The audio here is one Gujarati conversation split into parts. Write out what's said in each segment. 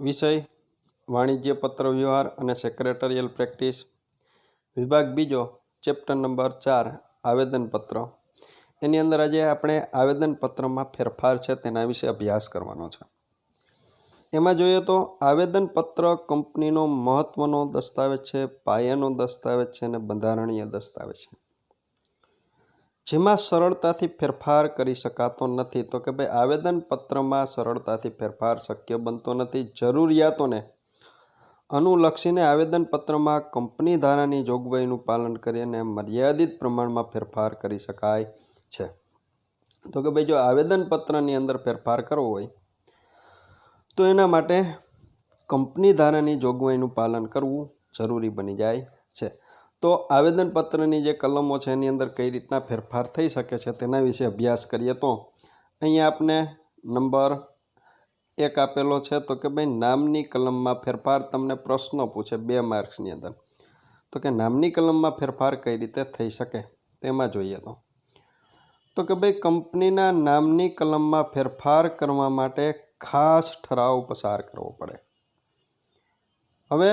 વિષય, વાણિજ્ય પત્ર વ્યવહાર અને સેક્રેટરિયલ પ્રેક્ટિસ વિભાગ બીજો ચેપ્ટર નંબર ચાર, આવેદનપત્ર. એની અંદર આજે આપણે આવેદનપત્રમાં ફેરફાર છે તેના વિશે અભ્યાસ કરવાનો છે. એમાં જોઈએ તો આવેદનપત્ર કંપનીનો મહત્ત્વનો દસ્તાવેજ છે, પાયાનો દસ્તાવેજ છે અને બંધારણીય દસ્તાવેજ છે. જેમાં સરળતાથી ફેરફાર કરી શકાતો નથી. તો કે ભાઈ, આવેદનપત્રમાં સરળતાથી ફેરફાર શક્ય બનતો નથી. જરૂરિયાતોને અનુલક્ષીને આવેદનપત્રમાં કંપની ધારાની જોગવાઈનું પાલન કરીને મર્યાદિત પ્રમાણમાં ફેરફાર કરી શકાય છે. તો કે ભાઈ, જો આવેદનપત્રની અંદર ફેરફાર કરવો હોય, તો એના માટે કંપની ધારાની જોગવાઈનું પાલન કરવું જરૂરી બની જાય છે. તો આવેદનપત્રની જે કલમો છે એની અંદર કઈ રીતના ફેરફાર થઈ શકે છે તેના વિશે અભ્યાસ કરીએ તો અહીંયા આપને નંબર એક આપેલો છે તો કે ભાઈ નામની કલમમાં ફેરફાર તમને પ્રશ્નો પૂછે બે માર્ક્સની અંદર. તો કે નામની કલમમાં ફેરફાર કઈ રીતે થઈ શકે તેમાં જોઈએ તો. તો કે ભાઈ કંપનીના નામની કલમમાં ફેરફાર કરવા માટે ખાસ ઠરાવ પસાર કરવો પડે. હવે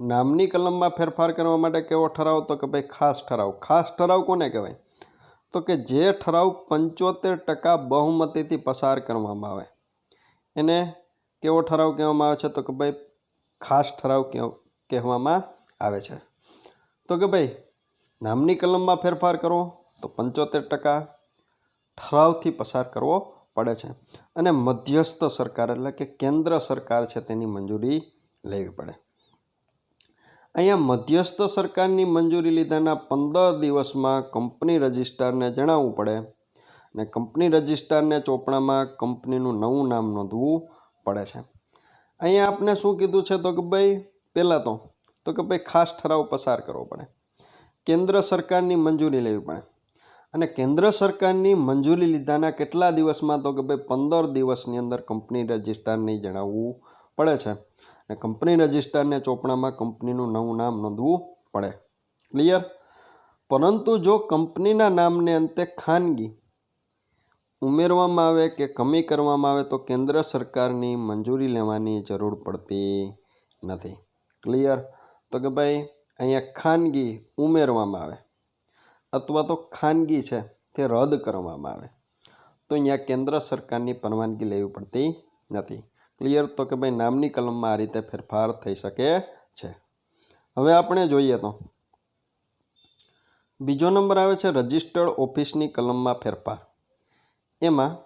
નામની કલમમાં ફેરફાર કરવા માટે કેવો ઠરાવ? તો કે ભાઈ ખાસ ઠરાવ. ખાસ ઠરાવ કોને કહેવાય? તો કે જે ઠરાવ પંચોતેર ટકા બહુમતીથી પસાર કરવામાં આવે. એને કેવો ઠરાવ કહેવામાં આવે છે? તો કે ભાઈ ખાસ ઠરાવ કહેવામાં આવે છે. તો કે ભાઈ નામની કલમમાં ફેરફાર કરવો તો પંચોતેર ટકા ઠરાવથી પસાર કરવો પડે છે. અને મધ્યસ્થ સરકાર એટલે કે કેન્દ્ર સરકાર છે તેની મંજૂરી લેવી પડે. અહીંયા મધ્યસ્થ સરકારની મંજૂરી લીધાના પંદર દિવસમાં કંપની રજિસ્ટ્રારને જણાવવું પડે અને કંપની રજિસ્ટ્રારને ચોપડામાં કંપનીનું નવું નામ નોંધવું પડે છે. અહીંયા આપણે શું કીધું છે તો કે ભાઈ, પહેલાં તો તો કે ભાઈ ખાસ ઠરાવ પસાર કરવો પડે. કેન્દ્ર સરકારની મંજૂરી લેવી પડે. અને કેન્દ્ર સરકારની મંજૂરી લીધાના કેટલા દિવસમાં તો કે ભાઈ પંદર દિવસની અંદર કંપની રજિસ્ટ્રારને જણાવવું પડે છે. અને કંપની રજિસ્ટરને ચોપડામાં કંપનીનું નવું નામ નોંધવું પડે. ક્લિયર પરંતુ જો કંપનીના નામને અંતે ખાનગી ઉમેરવામાં આવે કે કમી કરવામાં આવે તો કેન્દ્ર સરકારની મંજૂરી લેવાની જરૂર પડતી નથી. ક્લિયર તો કે ભાઈ, અહીંયા ખાનગી ઉમેરવામાં આવે અથવા તો ખાનગી છે તે રદ કરવામાં આવે. તો અહીંયા કેન્દ્ર સરકારની પરવાનગી લેવી પડતી નથી. ક્લિયર તો કે ભાઈ નામની કલમમાં આ રીતે ફેરફાર થઈ શકે છે. હવે આપણે જોઈએ તો. બીજો નંબર આવે છે રજિસ્ટર્ડ ઓફિસની કલમમાં ફેરફાર. એમાં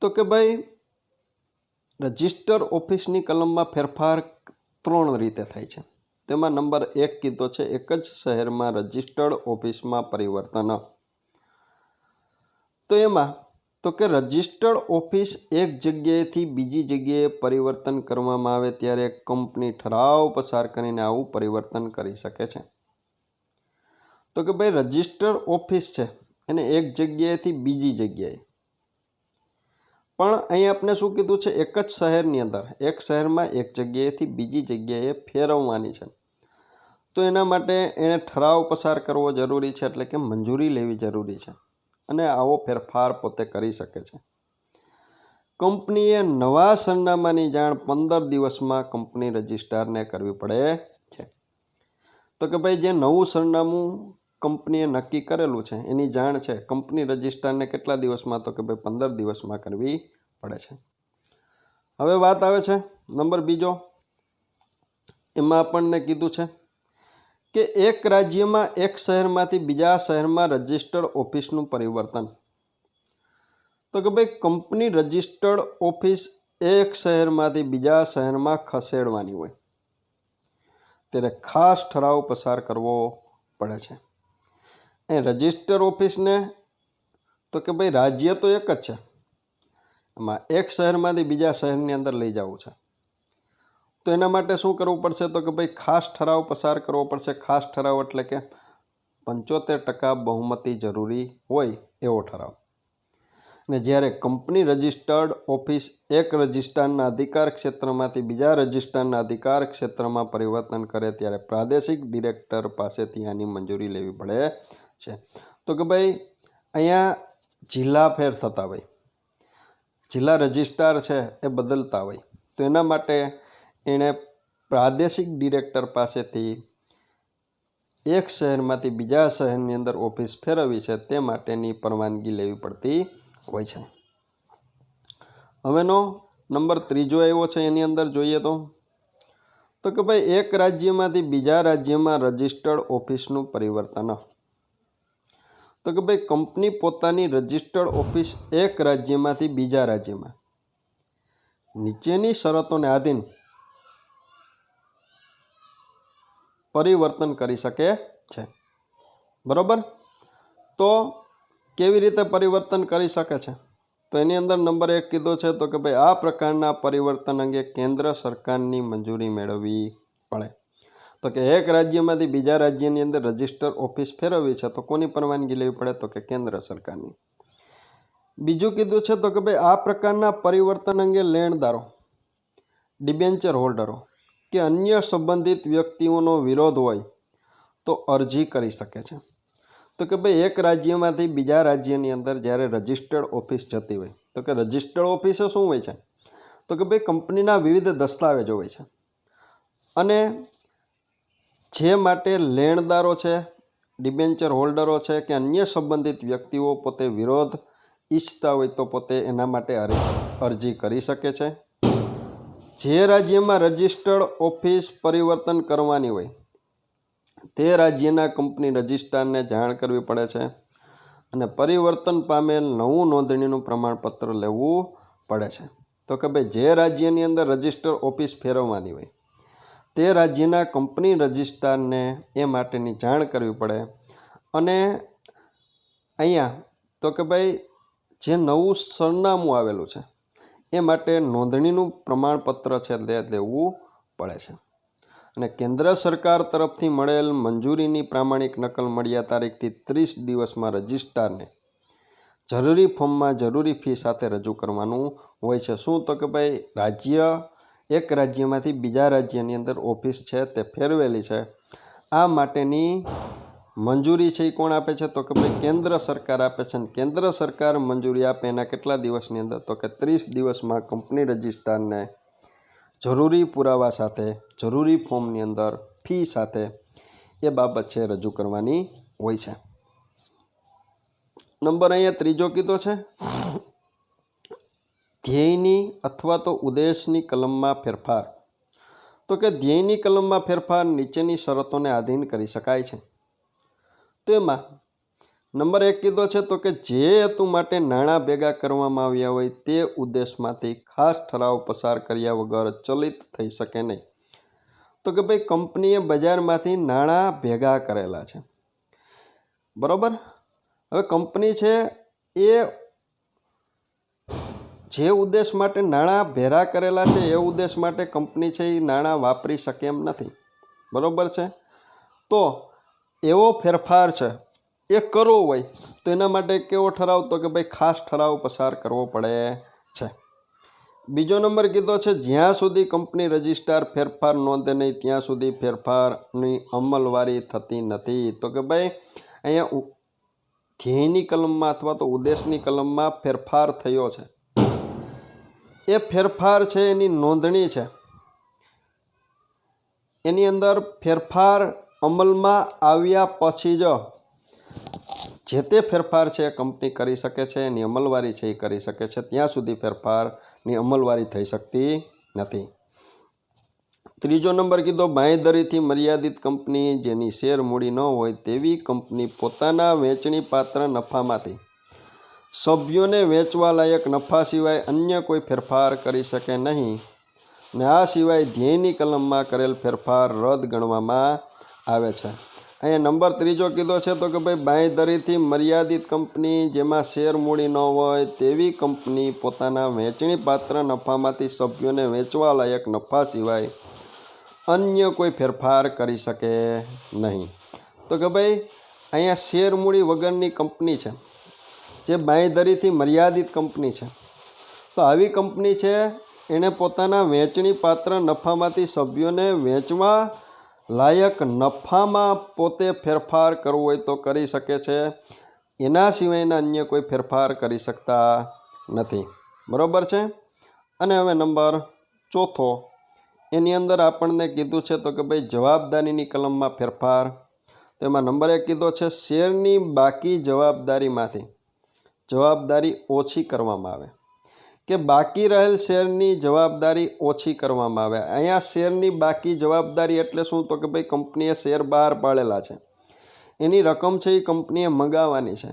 તો કે ભાઈ રજિસ્ટર ઓફિસની કલમમાં ફેરફાર ત્રણ રીતે થાય છે. તેમાં નંબર એક કીધો છે, એક જ શહેરમાં રજિસ્ટર્ડ ઓફિસમાં પરિવર્તન. તો એમાં તો કે રજિસ્ટર્ડ ઓફિસ એક જગ્યાએથી બીજી જગ્યાએ પરિવર્તન કરવામાં આવે ત્યારે કંપની ઠરાવ પસાર કરીને આવું પરિવર્તન કરી શકે છે. તો કે ભાઈ રજિસ્ટર્ડ ઓફિસ છે એને એક જગ્યાએથી બીજી જગ્યાએ. પણ અહીં આપણે શું કીધું છે? એક જ શહેરની અંદર, એક શહેરમાં એક જગ્યાએથી બીજી જગ્યાએ ફેરવવાની છે. તો એના માટે એણે ઠરાવ પસાર કરવો જરૂરી છે, એટલે કે મંજૂરી લેવી જરૂરી છે. અને આવો ફેરફાર પોતે કરી શકે છે. કંપનીએ નવા સરનામાની જાણ પંદર દિવસમાં કંપની રજિસ્ટ્રારને કરવી પડે છે. તો કે ભાઈ, જે નવું સરનામું કંપનીએ નક્કી કરેલું છે, એની જાણ છે, કંપની રજિસ્ટ્રારને કેટલા દિવસમાં? તો કે ભાઈ, પંદર દિવસમાં કરવી પડે છે. હવે વાત આવે છે નંબર બીજો. એમાં આપણને કીધું છે કે એક રાજ્યમાં એક શહેરમાંથી બીજા શહેરમાં રજિસ્ટર્ડ ઓફિસનું પરિવર્તન. તો કે ભાઈ કંપની રજિસ્ટર્ડ ઓફિસ એક શહેરમાંથી બીજા શહેરમાં ખસેડવાની હોય. ત્યારે ખાસ ઠરાવ પસાર કરવો પડે છે. એ રજિસ્ટર ઓફિસને તો કે ભાઈ રાજ્ય તો એક જ છે. એમાં એક શહેરમાંથી બીજા શહેરની અંદર લઈ જવું છે. તો એના માટે શું કરવું પડશે તો કે ભાઈ ખાસ ઠરાવ પસાર કરવો પડશે. ખાસ ઠરાવ એટલે કે પંચોતેર ટકા બહુમતી જરૂરી હોય એવો ઠરાવ. ને જ્યારે કંપની રજિસ્ટર્ડ ઓફિસ એક રજિસ્ટ્રારના અધિકાર ક્ષેત્રમાંથી બીજા રજિસ્ટ્રારના અધિકાર ક્ષેત્રમાં પરિવર્તન કરે ત્યારે પ્રાદેશિક ડિરેક્ટર પાસેથી આની મંજૂરી લેવી પડે છે. તો કે ભાઈ અહીંયા જિલ્લા ફેર થતા હોય, જિલ્લા રજિસ્ટ્રાર છે એ બદલતા હોય, તો એના માટે એણે પ્રાદેશિક ડિરેક્ટર પાસેથી એક શહેરમાંથી બીજા શહેરની અંદર ઓફિસ ફેરવવી છે તે માટેની પરવાનગી લેવી પડતી હોય છે. હવેનો નંબર ત્રીજો આવ્યો છે એની અંદર જોઈએ તો તો કે ભાઈ એક રાજ્યમાંથી બીજા રાજ્યમાં રજિસ્ટર્ડ ઓફિસનું પરિવર્તન. તો કે ભાઈ કંપની પોતાની રજિસ્ટર્ડ ઓફિસ એક રાજ્યમાંથી બીજા રાજ્યમાં. નીચેની શરતોને આધીન પરિવર્તન કરી શકે છે. બરાબર? તો કેવી રીતે પરિવર્તન કરી શકે છે? તો એની અંદર નંબર એક કીધો છે તો કે ભાઈ આ પ્રકારના પરિવર્તન અંગે કેન્દ્ર સરકારની મંજૂરી મેળવવી પડે. તો કે એક રાજ્યમાંથી બીજા રાજ્યની અંદર રજિસ્ટર ઓફિસ ફેરવવી છે તો કોની પરવાનગી લેવી પડે? તો કે કેન્દ્ર સરકારની. બીજું કીધું છે તો કે ભાઈ આ પ્રકારના પરિવર્તન અંગે લેણદારો, ડિબેન્ચર હોલ્ડરો કે અન્ય સંબંધિત વ્યક્તિઓનો વિરોધ હોય તો અરજી કરી શકે છે. તો કે ભાઈ એક રાજ્યમાંથી બીજા રાજ્યની અંદર જ્યારે રજિસ્ટર્ડ ઓફિસ જતી હોય, તો કે રજિસ્ટર્ડ ઓફિસે શું હોય છે? તો કે ભાઈ કંપનીના વિવિધ દસ્તાવેજો હોય છે. અને જે માટે લેણદારો છે, ડિબેન્ચર હોલ્ડરો છે કે અન્ય સંબંધિત વ્યક્તિઓ પોતે વિરોધ ઈચ્છતા હોય તો પોતે એના માટે અરજી કરી શકે છે. જે રાજ્યમાં રજિસ્ટર્ડ ઓફિસ પરિવર્તન કરવાની હોય, તે રાજ્યના કંપની રજિસ્ટ્રારને જાણ કરવી પડે છે અને પરિવર્તન પામેલ નવું નોંધણીનું પ્રમાણપત્ર લેવું પડે છે. તો કે ભાઈ, જે રાજ્યની અંદર રજિસ્ટર ઓફિસ ફેરવવાની હોય, તે રાજ્યના કંપની રજિસ્ટ્રારને એ માટેની જાણ કરવી પડે અને અહીંયા તો કે ભાઈ, જે નવું સરનામું આવેલું છે એ માટે નોંધણીનું પ્રમાણપત્ર છે તે લેવું પડે છે. અને કેન્દ્ર સરકાર તરફથી મળેલ મંજૂરીની પ્રામાણિક નકલ મળ્યા તારીખથી ત્રીસ દિવસમાં રજિસ્ટ્રારને જરૂરી ફોર્મમાં જરૂરી ફી સાથે રજૂ કરવાનું હોય છે. શું તો કે ભાઈ, રાજ્ય, એક રાજ્યમાંથી બીજા રાજ્યની અંદર ઓફિસ છે, તે ફેરવેલી છે. આ માટેની મંજૂરી છે એ કોણ આપે છે? તો કે ભાઈ કેન્દ્ર સરકાર આપે છે અને કેન્દ્ર સરકાર મંજૂરી આપે એના કેટલા દિવસની અંદર? તો કે ત્રીસ દિવસમાં કંપની રજિસ્ટ્રારને જરૂરી પુરાવા સાથે, જરૂરી ફોર્મની અંદર ફી સાથે એ બાબત છે રજૂ કરવાની હોય છે. નંબર અહીંયા ત્રીજો કીધો છે, ધ્યેયની અથવા તો ઉદ્દેશની કલમમાં ફેરફાર. તો કે ધ્યેયની કલમમાં ફેરફાર નીચેની શરતોને આધીન કરી શકાય છે. તો એમાં નંબર એક કીધો છે તો કે જે હેતુ માટે નાણાં ભેગા કરવામાં આવ્યા હોય તે ઉદ્દેશમાંથી ખાસ ઠરાવ પસાર કર્યા વગર ચલિત થઈ શકે નહીં. તો કે ભાઈ કંપનીએ બજારમાંથી નાણાં ભેગા કરેલા છે. બરાબર? હવે કંપની છે એ જે ઉદ્દેશ માટે નાણાં ભેરા કરેલા છે એ ઉદ્દેશ માટે કંપની છે એ નાણાં વાપરી શકે એમ નથી. બરાબર છે? તો એવો ફેરફાર છે. એ કરવો હોય, તો એના માટે કેવો ઠરાવ? તો કે ભાઈ ખાસ ઠરાવ પસાર કરવો પડે છે. બીજો નંબર કીધો છે, જ્યાં સુધી કંપની રજિસ્ટ્રાર ફેરફાર નોંધે નહીં, ત્યાં સુધી ફેરફારની અમલવારી થતી નથી. તો કે ભાઈ, અહીંયા ધ્યેયની કલમમાં અથવા તો ઉદ્દેશની કલમમાં ફેરફાર થયો છે. એ ફેરફાર છે, એની નોંધણી છે. એની અંદર ફેરફાર અમલમાં આવ્યા પછી જ જે તે ફેરફાર છે કંપની કરી શકે છે, એની અમલવારી છે એ કરી શકે છે. ત્યાં સુધી ફેરફારની અમલવારી થઈ શકતી નથી. ત્રીજો નંબર કીધો, બાંયધરીથી મર્યાદિત કંપની જેની શેર મૂડી ન હોય તેવી કંપની પોતાના વેચણી પાત્ર નફામાંથી. સભ્યોને વેચવા લાયક નફા સિવાય અન્ય કોઈ ફેરફાર કરી શકે નહીં. ને આ સિવાય ધ્યેયની કલમમાં કરેલ ફેરફાર રદ ગણવામાં આવે છે. અહીંયા નંબર ત્રીજો કીધો છે તો કે ભાઈ, બાંયધરીથી મર્યાદિત કંપની જેમાં શેર મૂડી ન હોય તેવી કંપની પોતાના વહેંચણી પાત્ર નફામાંથી સભ્યોને વેચવા લાયક નફા સિવાય અન્ય કોઈ ફેરફાર કરી શકે નહીં. તો કે ભાઈ, અહીંયા શેર મૂડી વગરની કંપની છે, જે બાંયધરીથી મર્યાદિત કંપની છે. તો આવી કંપની છે એણે પોતાના વેચણી પાત્ર નફામાંથી સભ્યોને વેચવા લાયક નફામાં પોતે ફેરફાર કરવો હોય તો કરી શકે છે. એના સિવાયના અન્ય કોઈ ફેરફાર કરી શકતા નથી. બરાબર છે? અને હવે નંબર ચોથો. એની અંદર આપણને કીધું છે તો કે ભાઈ જવાબદારીની કલમમાં ફેરફાર. તો એમાં નંબર એક કીધો છે, શેરની બાકી જવાબદારીમાંથી? જવાબદારી ઓછી કરવામાં આવે. કે બાકી રહેલ શેરની જવાબદારી ઓછી કરવામાં આવે. અહીંયા શેરની બાકી જવાબદારી એટલે શું? તો કે ભાઈ કંપનીએ શેર બહાર પાડેલા છે. એની રકમ છે એ કંપનીએ મગાવવાની છે.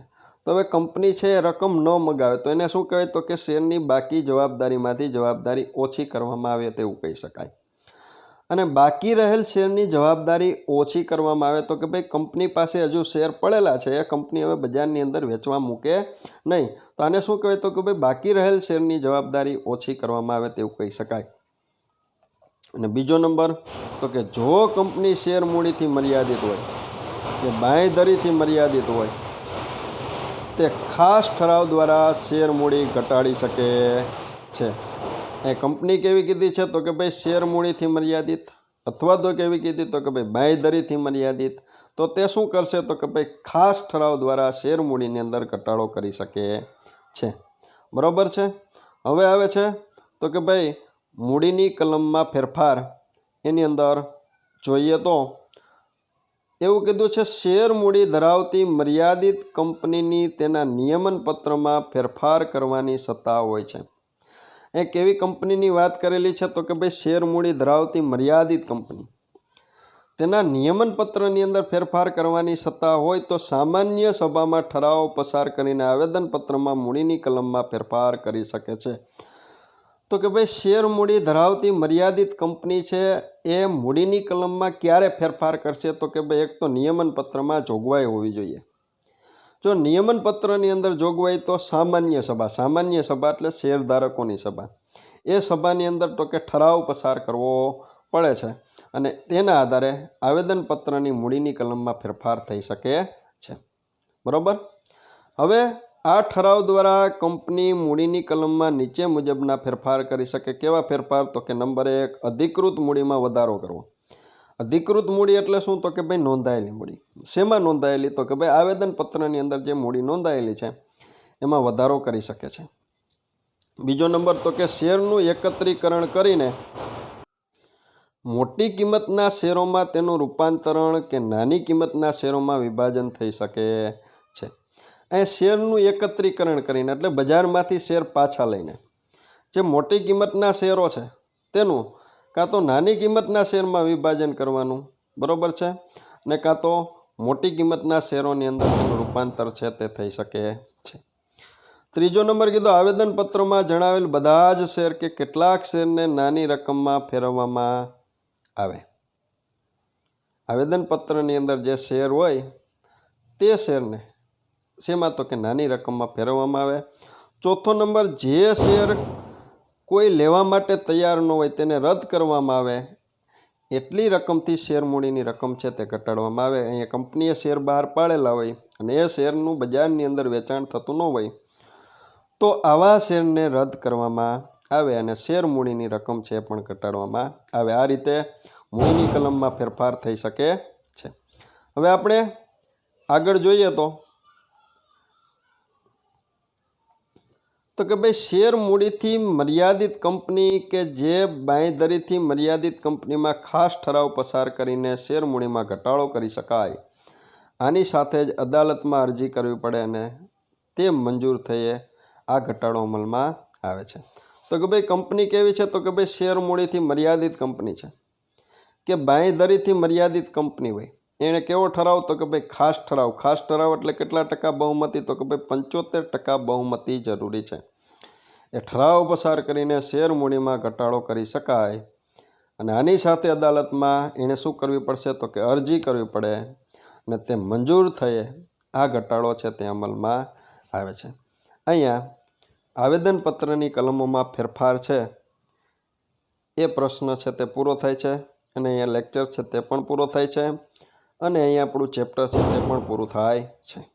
તો હવે કંપની છે એ રકમ ન મગાવે તો એને શું કહેવાય તો કે શેરની બાકી જવાબદારીમાંથી જવાબદારી ઓછી કરવામાં આવે તેવું કહી શકાય. અને બાકી રહેલ શેરની જવાબદારી ઓછી કરવામાં આવે તો કે ભાઈ કંપની પાસે હજુ શેર પડેલા છે, એ કંપની હવે બજારની અંદર વેચવા મૂકે નહીં. તો આને શું કહેવાય તો કે ભાઈ બાકી રહેલ શેરની જવાબદારી ઓછી કરવામાં આવે તેવું કહી શકાય. અને બીજો નંબર, તો કે જો કંપની શેર મૂડીથી મર્યાદિત હોય, કે બાંયધરીથી મર્યાદિત હોય, તે ખાસ ઠરાવ દ્વારા શેર મૂડી ઘટાડી શકે છે. એ કંપની કેવી કીધી છે તો કે ભાઈ શેર મૂડીથી મર્યાદિત અથવા તો કેવી કીધી તો કે ભાઈ બાંયધરીથી મર્યાદિત. તો તે શું કરશે તો કે ભાઈ ખાસ ઠરાવ દ્વારા શેર મૂડીની અંદર ઘટાડો કરી શકે છે. બરાબર છે? હવે આવે છે તો કે ભાઈ મૂડીની કલમમાં ફેરફાર એની અંદર જોઈએ તો એવું કીધું છે, શેર મૂડી ધરાવતી મર્યાદિત કંપનીની તેના નિયમન પત્રમાં ફેરફાર કરવાની સત્તા હોય છે. એ કેવી કંપનીની વાત કરેલી છે તો કે ભાઈ શેર મૂડી ધરાવતી મર્યાદિત કંપની. તેના નિયમન પત્રની અંદર ફેરફાર કરવાની સત્તા હોય તો સામાન્ય સભામાં ઠરાવ પસાર કરીને આવેદનપત્રમાં મૂડીની કલમમાં ફેરફાર કરી શકે છે. તો કે ભાઈ શેર મૂડી ધરાવતી મર્યાદિત કંપની છે એ મૂડીની કલમમાં ક્યારે ફેરફાર કરશે તો કે ભાઈ એક તો નિયમન પત્રમાં જોગવાઈ હોવી જોઈએ. જો નિયમન પત્રની અંદર જોગવાઈ તો સામાન્ય સભા સામાન્ય સભા એટલે શેરધારકોની સભા. એ સભાની અંદર તો કે ઠરાવ પસાર કરવો પડે છે અને તેના આધારે આવેદનપત્રની મૂડીની કલમમાં ફેરફાર થઈ શકે છે. બરાબર? હવે આ ઠરાવ દ્વારા કંપની મૂડીની કલમમાં નીચે મુજબના ફેરફાર કરી શકે. કેવા ફેરફાર? તો કે નંબર એક, અધિકૃત મૂડીમાં વધારો કરવો. અધિકૃત મૂડી એટલે શું? તો કે ભાઈ નોંધાયેલી મૂડી. શેમાં નોંધાયેલી? તો કે ભાઈ આવેદનપત્રની અંદર જે મૂડી નોંધાયેલી છે, એમાં વધારો કરી શકે છે. બીજો નંબર, તો કે શેરનું એકત્રીકરણ કરીને મોટી કિંમતના શેરોમાં તેનું રૂપાંતરણ કે નાની કિંમતના શેરોમાં વિભાજન થઈ શકે છે. અહીં શેરનું એકત્રીકરણ કરીને, એટલે બજારમાંથી શેર પાછા લઈને, જે મોટી કિંમતના શેરો છે, તેનું કાં તો નાની કિંમતના શેરમાં વિભાજન કરવાનું? બરાબર છે? ને કાં તો મોટી કિંમતના શેરોની અંદર તેનું રૂપાંતર છે તે થઈ શકે છે. ત્રીજો નંબર કીધો, આવેદનપત્રમાં જણાવેલ બધા જ શેર કે કેટલાક શેરને નાની રકમમાં ફેરવવામાં આવે. આવેદનપત્રની અંદર જે શેર હોય, તે શેરને શેમાં તો કે નાની રકમમાં ફેરવવામાં આવે. ચોથો નંબર, જે શેર કોઈ લેવા માટે તૈયાર ન હોય તેને રદ કરવામાં આવે. એટલી રકમથી શેર મૂડીની રકમ છે તે ઘટાડવામાં આવે. અહીંયા કંપનીએ શેર બહાર પાડેલા હોય અને એ શેરનું બજારની અંદર વેચાણ થતું ન હોય, તો આવા શેરને રદ કરવામાં આવે અને શેર મૂડીની રકમ છે પણ ઘટાડવામાં આવે. આ રીતે મૂડીની કલમમાં ફેરફાર થઈ શકે છે. હવે આપણે આગળ જોઈએ તો તો કે ભાઈ શેર મૂડીથી મર્યાદિત કંપની કે જે બાંયધરીથી મર્યાદિત કંપનીમાં ખાસ ઠરાવ પસાર કરીને શેર મૂડીમાં ઘટાડો કરી શકાય, આની સાથે જ અદાલતમાં અરજી કરવી પડે અને તે મંજૂર થઈએ આ ઘટાડો અમલમાં આવે છે. તો કે ભાઈ કંપની કેવી છે? તો કે ભાઈ શેર મૂડીથી મર્યાદિત કંપની છે. કે બાંયધરીથી મર્યાદિત કંપની હોય. એણે કેવો ઠરાવ તો કે ભાઈ ખાસ ઠરાવ. ખાસ ઠરાવ એટલે કેટલા ટકા બહુમતી તો કે ભાઈ પંચોતેર ટકા બહુમતી જરૂરી છે. એ ઠરાવ પસાર કરીને શેર મૂડીમાં ઘટાડો કરી શકાય અને આની સાથે અદાલતમાં એણે શું કરવી પડશે તો કે અરજી કરવી પડે અને તે મંજૂર થયે આ ઘટાડો છે તે અમલમાં આવે છે. અહીંયા આવેદનપત્રની કલમોમાં ફેરફાર છે. એ પ્રશ્ન છે તે પૂરો થાય છે અને અહીંયા લેક્ચર છે તે પણ પૂરો થાય છે. અને અહીંયા આપણું ચેપ્ટર છે તે પણ પૂરું થાય છે.